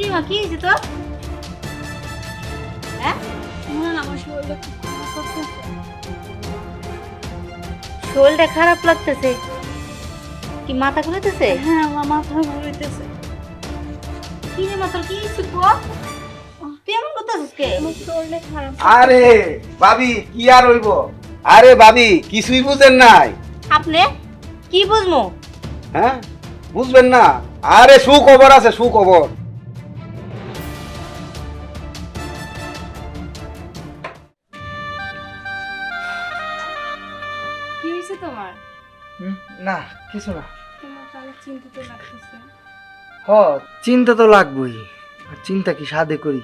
রে মা কি হয়েছে তোর হ্যাঁ? আমার শরীরটা খারাপ করতেছে শরীরটা খারাপ লাগতেছে? কি মাথা ঘুরেতেছে হ্যাঁ আমার মাথা ঘুরাইতেছে। কি রে মা তোর কি হয়েছে গো? করতেছিস কে? শরীরটা খারাপ। আরে ভাবি কি আর হইব? আরে ভাবি কিছুই বুঝেন নাই। আপনি? কি বুঝমু? হ্যাঁ? বুঝবেন না। আরে সুখবর আছে সুখবর। না কিছু না। হ চিন্তা তো লাগবেই। আর চিন্তা কি সাদে করি?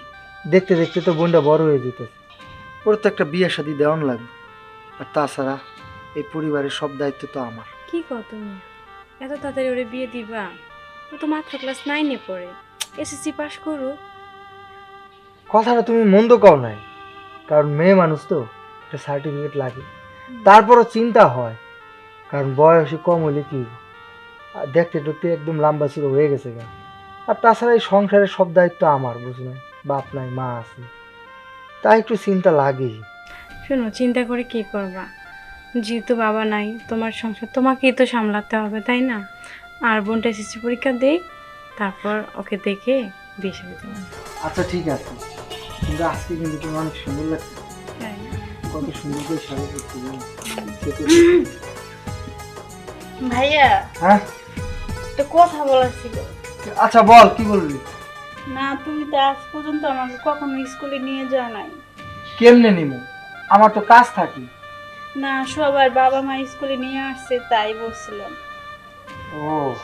দেখতে দেখতে তো বোনটা বড় হয়ে যেতেছে। ওর তো একটা বিয়ে শাদি দেওয়ান লাগবে। আর তাছাড়া এই পরিবারের সব দায়িত্ব তো আমার। কি কর তুমি? এত তাড়াতাড়ি ওরে বিয়ে দিবা? ও তো মাত্র ক্লাস নাইনে পড়ে। এসএসসি পাস করু কথাটা তুমি মন্দ কও নাই। কারণ মেয়ে মানুষ তো একটা সার্টিফিকেট লাগে। তারপরও চিন্তা হয়। কারণ বয়সে কম হলে কি? দেখতে দেখতে একদম লম্বা ছিল হয়ে গেছে গা। আর তাছাড়া এই সংসারের সব দায়িত্ব আমার বুঝলে? বাপ নাই মা আছে। তাই একটু চিন্তা লাগেই। শোনো চিন্তা করে কি করবা? যেহেতু বাবা নাই তোমার সংসার তোমাকেই তো সামলাতে হবে তাই না? আর বোনটা এসএসসি পরীক্ষা দেই তারপর ওকে দেখে বিয়ে শাদী আচ্ছা ঠিক আছে। কিন্তু আজকে কিন্তু তুমি অনেক সুন্দর লাগছে। কত সুন্দর করে শাড়ি পরতে তো- ভাইয়া হ্যাঁ? তো কথা বলার ছিল। আচ্ছা বল কি বলবি? না তুমি তো আজ পর্যন্ত আমাকে কখনো স্কুলে নিয়ে যাও নাই। কেমনে নিমু? আমার তো কাজ থাকে। না সবার বাবা মা স্কুলে নিয়ে আসছে তাই বলছিলাম। ও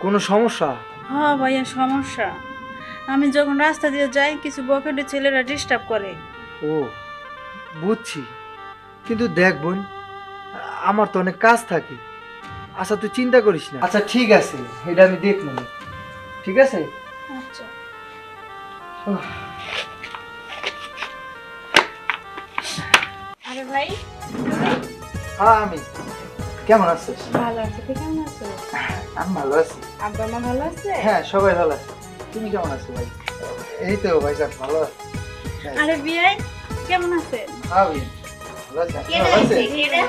কোনো সমস্যা? হ্যাঁ ভাইয়া সমস্যা। আমি যখন রাস্তা দিয়ে যাই কিছু বকেটে ছেলেরা ডিস্টার্ব করে। ও বুঝছি। কিন্তু দেখ বোন আমার তো অনেক কাজ থাকে। আচ্ছা তুই চিন্তা করিস না। আচ্ছা ঠিক আছে এটা আমি দেখলাম ঠিক আছে? আচ্ছা। আরে ভাই। হ্যাঁ আমি। কেমন আছিস? ভালো আছে তুই কেমন আছো আমি ভালো আছি। আব্বা মা ভালো আছে? হ্যাঁ সবাই ভালো আছে। তুমি কেমন আছো ভাই? এই তো ভাই যাক ভালো আছি। আরে বিয়াই কেমন আছেন? হ্যাঁ ভাই ভালো আছি। আপনি কে ভালো আছেন?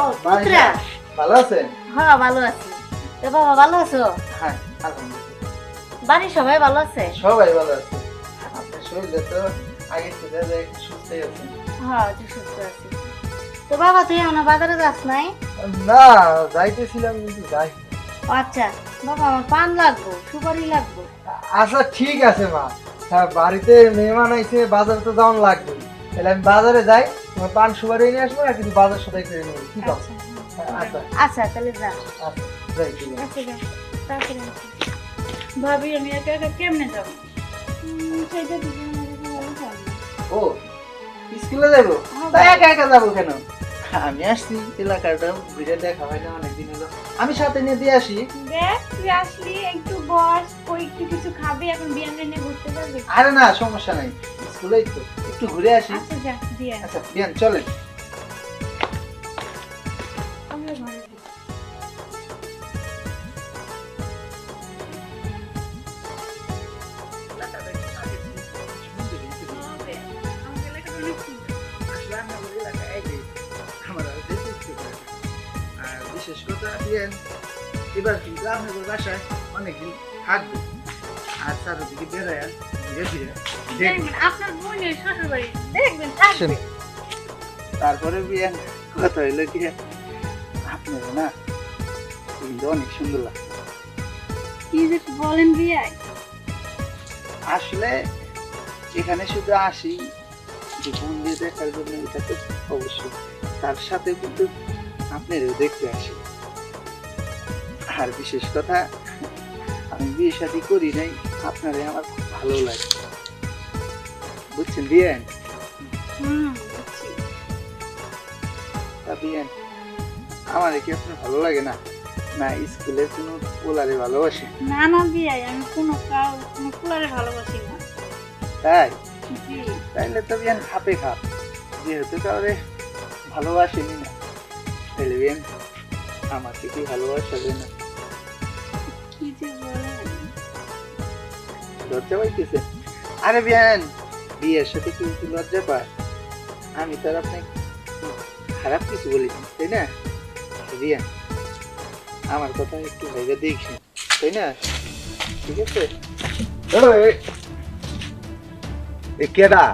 ও ভাই, পুত্রা। ভালো আছেন? হ্যাঁ ভালো আছি। তো বাবা ভালো আছো? হ্যাঁ বাড়ির সবাই ভালো আছে? সবাই ভালো আছে। আপনার তো আগে থেকে যে একটু সুস্থই আছেন হ্যাঁ সুস্থ আছি। তো বাবা তুই বাজারে যাস নাই? না যাইতেছিলাম কিন্তু যাই আচ্ছা বাবা আমার পান লাগবো সুপারি লাগবো। আচ্ছা ঠিক আছে মা। হ্যাঁ বাড়িতে মেহমান আইছে বাজারে তো যাওয়ান লাগবে। তাহলে আমি বাজারে যাই তোমার পান সুপারি নিয়ে আসব আর কিন্তু বাজার সদাই করে নেব ঠিক আছে আচ্ছা। আচ্ছা তাহলে যা। আচ্ছা আচ্ছা। ভাবি আমি একা একা কেমনে যাব? হয় না। ও স্কুলে যাব? একা একা যাব কেন? আমি আসছি এলাকাটা ঘুরে দেখা হয় না অনেকদিন হলো। আমি সাথে নিয়ে দিয়ে আসি। দেখ তুই আসলি একটু বস ওই একটু কিছু খাবি এখন বিয়ান নিয়ে ঘুরতে যাবি? আরে না সমস্যা নাই। স্কুলেই তো একটু ঘুরে আসি। আচ্ছা যা দিয়ে আচ্ছা বিয়ান চলেন। আপনাদের বাসায় অনেকদিন থাকবে। আর চারদিকে বেড়ায় ধীরে ধীরে দেখবেন দেখবেন আপনার বোনের শ্বশুর বাড়ি দেখবেন থাকবে। তারপরে বিয়ান কথা হইল কি আপনার না কিন্তু অনেক সুন্দর লাগে কি যে বলেন বিয়াই আসলে এখানে শুধু আসি যে বন্ধু দেখার জন্য এটা তো অবশ্যই। তার সাথে কিন্তু আপনারও দেখতে আসি। আর বিশেষ কথা আমি বিয়ে শাদি করি নাই আপনারে আমার খুব ভালো লাগে। বুঝছেন বিয়েন? তা বিয়েন আমার কি আপনার ভালো লাগে না? না স্কুলে কোনো পোলারে ভালোবাসে? না না বিয়াই আমি কোনো কাউ কোনো কুলারে ভালোবাসি না। তাই? তাইলে তো বিয়ান খাপে খাপ। যেহেতু কাউরে ভালোবাসেনি না তাইলে বিয়ান আমাকে কি ভালোবাসাবে না? কি যে লজ্জা পাইতেছেন আরে বিয়ান বিয়ের সাথে কি লজ্জা পায়? আমি তো আপনাকে খারাপ কিছু বলিনি তাই না? বিয়ান আমার কথা একটু ভেবে দেখছেন তাই না? ঠিক আছে? এ কেডা?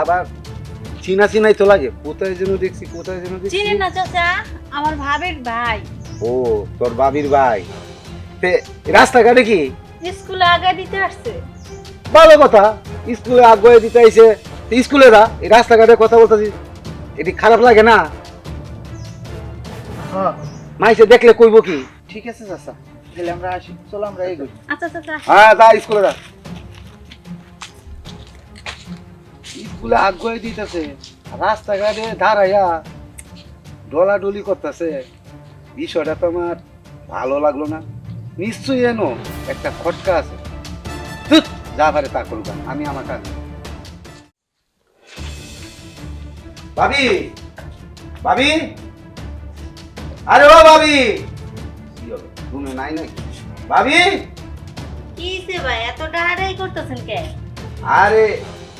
আবার চিনা চিনাই তো লাগে কোথায় যেন দেখছি কোথায় যেন দেখছি? চিনেন না চাচা আমার ভাবের ভাই। ও তোর বাবির ভাই? রাস্তাঘাটে কি? স্কুলে আগে দিতে আসছে। ভালো কথা স্কুলে আগ্রহে দিতে আইছে। তো স্কুলে এই রাস্তাঘাটে কথা বলতেছি এটি খারাপ লাগে না? হ্যাঁ। মাইসে দেখলে কইব কি? ঠিক আছে চাচা। তাহলে আমরা আসি। চলো আমরা এগোই আচ্ছা চাচা। হ্যাঁ যা স্কুলে যা। স্কুলে আগ্রহে দিতেছে রাস্তাঘাটে দাঁড়াইয়া ডলাডলি করতেছে। বিষয়টা তো আমার ভালো লাগল না। নিশ্চয়ই যেন একটা খটকা আছে। যা পারে তা করবা আমি আমার কাজ ভাবি ভাবি? আরে ও ভাবি! রুমে নাই নাকি? ভাবি? কি সে ভাই এত ডাহাডাই করতেছেন কে? আরে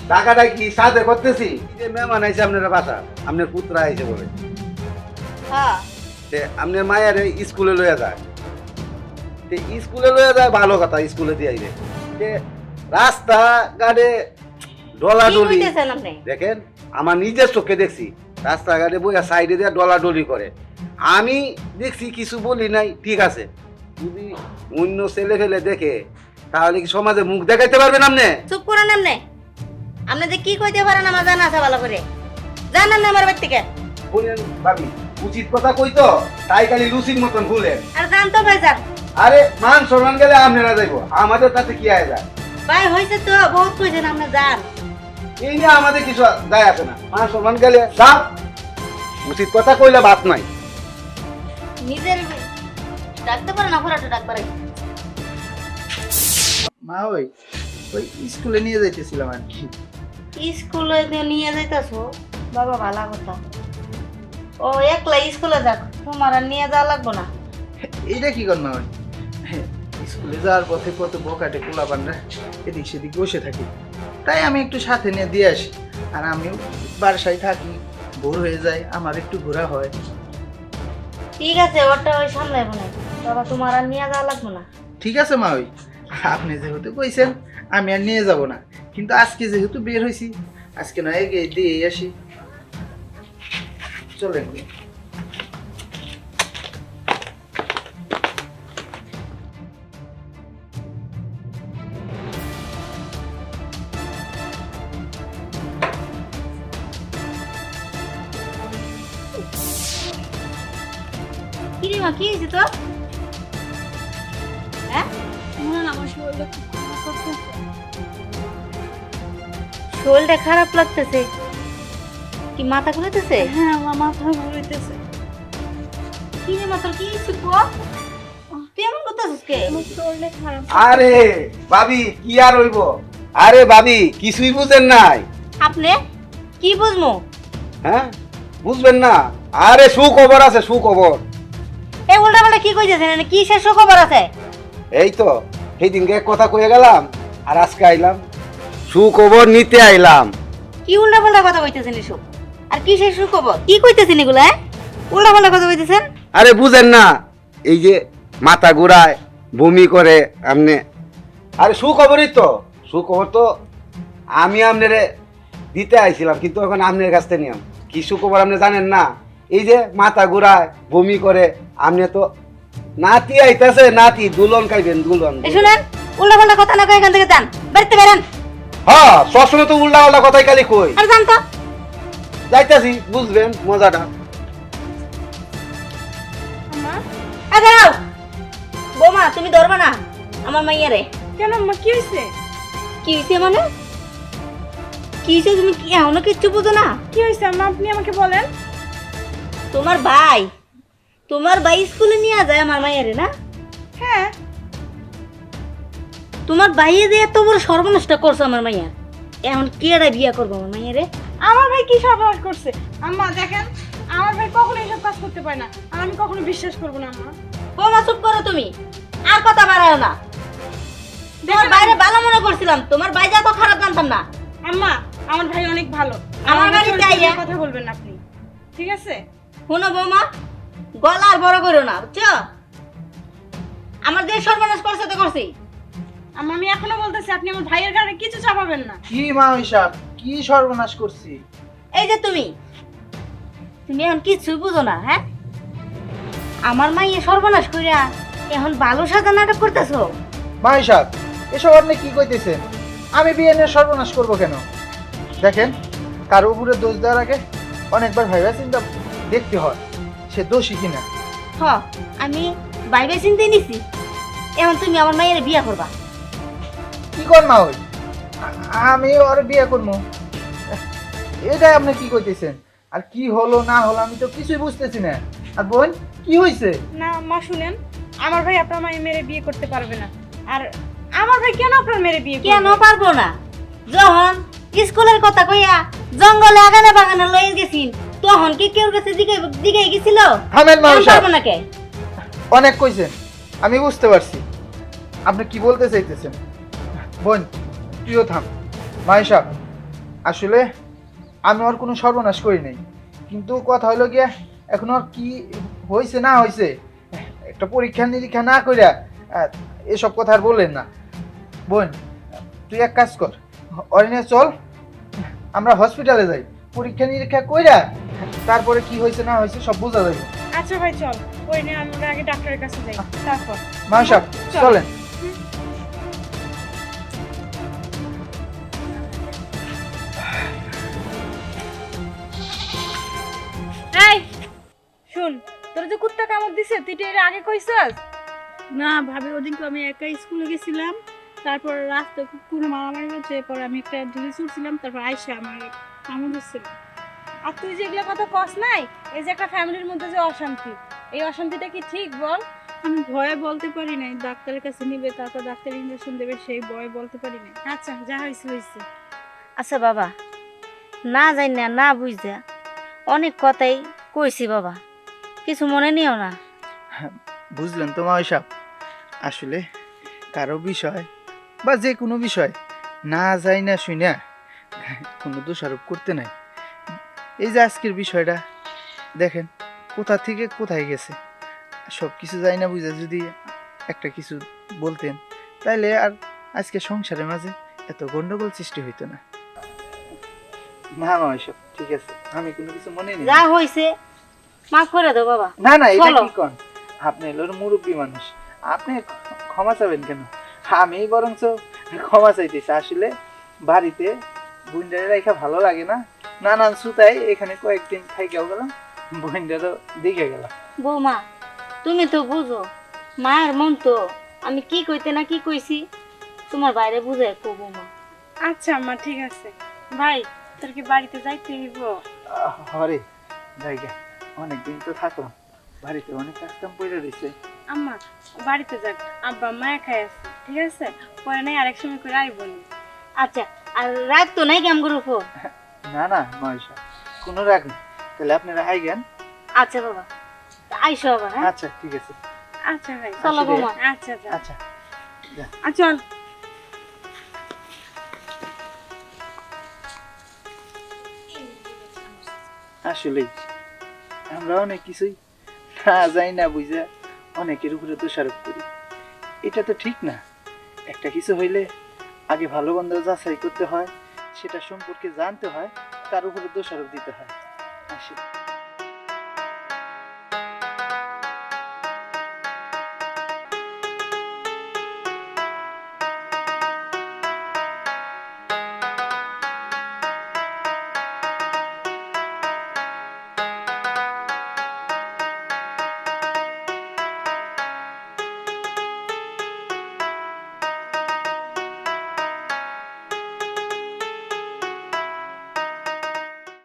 টাকাটা কি সাথে করতেছি? যে মেহমান আইছে আপনার বাসা আপনার পুত্র আইছে বলে। হ্যাঁ। তে আপনার মায়ের স্কুলে লইয়া যায়। স্কুলে লইয়া যায় ভালো কথা স্কুলে দিয়ে আইবে রাস্তা ঘাটে কি ডলাডলি দেখেন আমার নিজের চোখে দেখছি রাস্তাঘাটে বইয়া সাইডে দিয়ে ডলাডলি করে। আমি দেখছি কিছু বলি নাই ঠিক আছে। যদি অন্য ছেলে ফেলে দেখে তাহলে কি সমাজে মুখ দেখাইতে পারবেন আপনি? চুপ করেন আপনি। আপনি যে কি কইতে পারেন আমার জানা আছে ভালো করে। জানেন না আমার বাড়ি থেকে শুনেন ভাবি উচিত কথা কই তো? তাই খালি লুচির মতন ভুলেন আর জানতো ভাই যান আরে মান সম্মান গেলে আপনারা যাইবো। আমাদের তাতে কি আয় যায়? ভাই হয়েছে তো বহুত কইছেন আপনি যান। এই নিয়ে আমাদের কিছু যায় আসে না। মান সম্মান গেলে যাও। উচিত কথা কইলে বাত নাই। নিজের ডাকতে পারে না ঘোরাটা ডাক পারে। মা ওই ওই স্কুলে নিয়ে যাইতেছিলাম আর কি। স্কুলে যে নিয়ে যাইতাছো বাবা ভালো কথা। ও একলা স্কুলে যাক তোমার আর নিয়ে যাওয়া লাগবো না। এইটা কি কর মা ওই? স্কুলে যাওয়ার পথে কত বকাটে বান্না এদিক সেদিক বসে থাকি। তাই আমি একটু সাথে নিয়ে দিয়ে আসি। আর আমিও বাসায় থাকি ভোর হয়ে যায় আমার একটু ঘোরা হয়। ঠিক আছে ওটা ওই সামলাইবো না। বাবা তোমার আর নিয়ে যাওয়া লাগবো না। ঠিক আছে মা ওই। আপনি যেহেতু কইছেন আমি আর নিয়ে যাব না। কিন্তু আজকে যেহেতু বের হয়েছি আজকে নয় দিয়ে আসি। চলেন। কি রে মা কি হয়েছে তোর? হ্যাঁ? শরীরটা খারাপ লাগতেছে? কি মাথা ঘুরাইতেছে? হ্যাঁ আমার মাথা ঘুরাইতেছে। কি রে মা তোর কি হয়েছে গো করতেছিস কে? শরীরে খারাপ। আরে ভাবি কি আর হইব? আরে ভাবি কিছুই বুঝেন নাই। আপনি কি বুঝমু? হ্যাঁ? বুঝবেন না। আরে সুখবর আছে সুখবর। এই উল্টা পাল্টা কি কইতেছেন? কি শেষ খবর আছে? এই তো সেই দিনকে কথা কয়ে গেলাম আর আজকে আইলাম। সুখবর নিতে আইলাম। কি উল্টা পাল্টা কথা কইতেছেন এসব? আর কি শেষ খবর কি কইতেছেন এগুলা হ্যাঁ? উল্টা পাল্টা কথা কইতেছেন? আরে বুঝেন না এই যে মাথা ঘুরায় বমি করে আপনি আরে সুখবরই তো সুখবর তো আমি আপনারে দিতে আইছিলাম কিন্তু এখন আপনার কাছ থেকে নিলাম। কি সুখবর আপনি জানেন না? এই যে মাথা ঘুরায় বমি করে আপনি তো নাতি আইতাছে নাতি দুলন খাইবেন দুলন। এই শুনেন উল্টা পাল্টা কথা না কই এখান থেকে যান বাড়িতে বেরেন। হ্যাঁ সবসময় তো উল্টা পাল্টা কথাই খালি কই। আর যান তো। যাইতাছি বুঝবেন মজাটা। আ দাঁড়াও। বৌমা তুমি ধরবা না আমার মাইয়ারে। কেন মা কি হয়েছে কি হইছে মানে? কি হইছে তুমি কি এখনও কিচ্ছু বুঝো না? কি হয়েছে আম্মা আপনি আমাকে বলেন। তোমার ভাই তোমার ভাই স্কুলে নিয়ে যায় আমার মাইয়ারে না? হ্যাঁ। তোমার ভাইয়ে যে এত বড় সর্বনষ্ট করছ আমার মাইয়া এখন কি একটা বিয়া করব আমার মাইয়ারে? আমার ভাই কি সর্বনাশ করছে? আম্মা দেখেন আমার ভাই কখনো এসব কাজ করতে পারে না আর আমি কখনো বিশ্বাস করব না আম্মা। বৌমা চুপ করো তুমি আর কথা বাড়ায় না। তোমার বাইরে ভালো মনে করছিলাম তোমার বাইরে এত খারাপ জানতাম না। আম্মা আমার ভাই অনেক ভালো। আমার বাড়িতে। কথা বলবেন আপনি ঠিক আছে? শোনো বৌমা গলা আর বড় করো না বুঝছ? আমার যে সর্বনাশ করছে তো করছি। আম্মা আমি এখনও বলতেছি আপনি আমার ভাইয়ের গাড়ি কিছু চাপাবেন না। কি মা হিসাব? কি সর্বনাশ করছি? এই যে তুমি তুমি এখন কিছুই বুঝো না হ্যাঁ? আমার মাইয়ে সর্বনাশ কইরা এখন ভালো সাজা নাটক করতেছো। মা হিসাব এসব আপনি কি কইতেছেন? আমি বিয়ে নিয়ে সর্বনাশ করব কেন? দেখেন কারও উপরে দোষ দেওয়ার আগে অনেকবার ভাইবা চিন্তা দেখতে হয় সে দোষী কিনা? হ আমি বাইবে চিনতে নিছি। এখন তুমি আমার মায়ের বিয়া করবা। কি কর মা ওই? আমি ওর বিয়ে করব। এটা আপনি কি কইতেছেন? আর কি হলো না হলো আমি তো কিছুই বুঝতেছি না। আর বোন কি হয়েছে না মা শুনেন আমার ভাই আপনার মায়ের মেরে বিয়ে করতে পারবে না। আর আমার ভাই কেন আপনার মেরে বিয়ে করবে? কেন পারব না? যখন স্কুলের কথা কইয়া জঙ্গলে আগানে বাগানে লয়ে গেছিন তখন কি কেউ কাছে গেছিল? থামেন মা সাহেব। পারব না কে? অনেক কইছেন। আমি বুঝতে পারছি। আপনি কি বলতে চাইতেছেন? বোন তুইও থাম। মাই সাহেব আসলে আমি ওর কোনো সর্বনাশ করি নাই। কিন্তু কথা হলো গিয়া এখন ওর কি হয়েছে না হয়েছে একটা পরীক্ষা নিরীক্ষা না কইরা এসব কথা আর বললেন না। বোন তুই এক কাজ কর। ওর নিয়ে চল আমরা হসপিটালে যাই। পরীক্ষা নিরীক্ষা কইরা তারপরে কি হয়েছে না হয়েছে সব বোঝা যাবে। আচ্ছা ভাই চল। ওই নিয়ে আমরা আগে ডাক্তারের কাছে যাই। তারপর। মা সাহেব চলেন। এই শুন তোর যে কুত্তা কামড় দিছে তুই এর আগে কইছস? না ভাবি ওদিনকে আমি একা স্কুলে গেছিলাম। তারপর রাস্তায় কুকুরে মারামারি হচ্ছে পরে আমি একটা ঢিলে ছুটছিলাম তারপর আইসা আমার কামড় দিচ্ছিল। আর তুই যেগুলো কথা কস নাই এই যে একটা ফ্যামিলির মধ্যে যে অশান্তি এই অশান্তিটা কি ঠিক বল? আমি ভয়ে বলতে পারি নাই ডাক্তারের কাছে নিবে তারপর ডাক্তার ইঞ্জেকশন দেবে সেই ভয়ে বলতে পারি নাই। আচ্ছা যা হয়েছে হয়েছে আচ্ছা বাবা না জানি না না বুঝতে অনেক কথাই কইছি বাবা। কিছু মনে নিও না। বুঝলেন তো মা সাহেব আসলে কারও বিষয় বা যে কোনো বিষয় না যাই না শুই না কোনো দোষারোপ করতে নাই। এই যে আজকের বিষয়টা দেখেন কোথা থেকে কোথায় গেছে? সব কিছু যাই না বুঝে যদি একটা কিছু বলতেন তাইলে আর আজকে সংসারের মাঝে এত গন্ডগোল সৃষ্টি হইতো না। না মা এসব ঠিক আছে আমি কোনো কিছু মনে নেই। যা হইছে মাফ করে দাও বাবা। না না এটা কি কন? আপনি হলো মুরব্বী মানুষ। আপনি ক্ষমা চাবেন কেন? আমি বরঞ্চ ক্ষমা চাইতেছি আসলে বাড়িতে বুইন্ডারে রেখা ভালো লাগে না। নানান সুতাই এখানে কয়েকদিন থাইকেও গেলাম বুইন্ডারও দিকে গেলাম। বৌমা তুমি তো বুঝো মায়ের মন তো আমি কি কইতে না কি কইছি? তোমার বাইরে বুঝে কো বৌমা। আচ্ছা আম্মা ঠিক আছে। ভাই তোর কি বাড়িতে যাইতে হইব? হরে জায়গা অনেকদিন তো থাকলাম। বাড়িতে অনেক কাজ কাম পড়ে রয়েছে আম্মা বাড়িতে যাক আব্বা মা একাই আছে ঠিক আছে? পরে নাই আরেক সময় করে আইব আচ্ছা আর রাত তো নাই কেমন করে ফোন না না মহেশা কোনো রাগ নেই। তাহলে আপনারা আইগেন। আচ্ছা বাবা। আইসো আবার হ্যাঁ? আচ্ছা ঠিক আছে। আচ্ছা ভাই চলো। আচ্ছা আচ্ছা। আ, চল। আসলেই আমরা অনেক কিছুই না যাই না বুঝা অনেকের উপরে দোষারোপ করি। এটা তো ঠিক না। একটা কিছু হইলে আগে ভালো বন্ধ যাচাই করতে হয় সেটা সম্পর্কে জানতে হয় তার উপরে দোষারোপ দিতে হয়। আসি